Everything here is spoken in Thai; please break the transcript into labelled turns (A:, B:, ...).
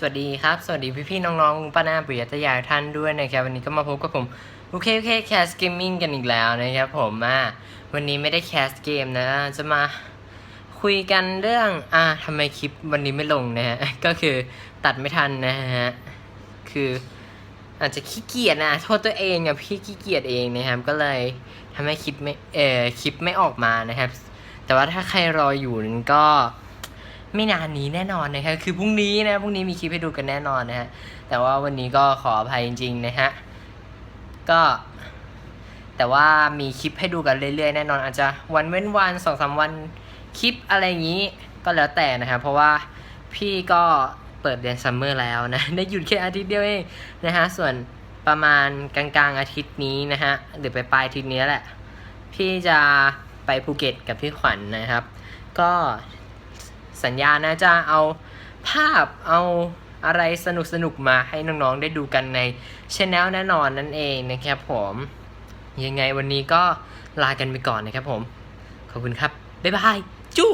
A: สวัสดีครับ สวัสดีพี่ๆน้องๆลุงป้าหน้าปริยตยายท่านด้วยนะครับ วันนี้ก็มาพบกับผมโอเคโอเคแคสเกมมิ่งกันอีกแล้วนะครับผมอะวันนี้ไม่ได้แคสเกมนะ จะมาคุยกันเรื่องอะทำไมคลิปวันนี้ไม่ลงนะฮะ ก็คือตัดไม่ทันนะฮะ คืออาจจะขี้เกียจนะ โทษตัวเองอะพี่ขี้เกียจเองนะครับ ก็เลยทำให้คลิปไม่เออคลิปไม่ออกมานะครับ แต่ว่าถ้าใครรออยู่นั้นก็ ไม่นานนี้แน่นอนนะครับคือพรุ่งนี้นะพรุ่งนี้มีคลิปให้ดูกันแน่นอนนะฮะแต่ว่าวันนี้ก็ขออภัยจริงๆนะฮะก็ แต่ว่ามีคลิปให้ดูกันเรื่อยๆแน่นอนอาจจะวันเว้นวันสองสามวันคลิปอะไรอย่างนี้ก็แล้วแต่นะครับเพราะว่าพี่ก็เปิดเดือนซัมเมอร์แล้วนะได้หยุดแค่อาทิตย์เดียวเองนะฮะส่วนประมาณกลางๆอาทิตย์นี้นะฮะหรือไปปลายอาทิตย์นี้แหละ พี่จะไปภูเก็ตกับพี่ขวัญนะครับ ก็ สัญญานะจะเอาภาพเอาอะไรสนุกสนุกมาให้น้องๆได้ดูกันในช anel แน่นอนนั่นเองนะครับผม ยังไงวันนี้ก็ลากันไปก่อนนะครับผม ขอบคุณครับ บ๊ายบาย จู้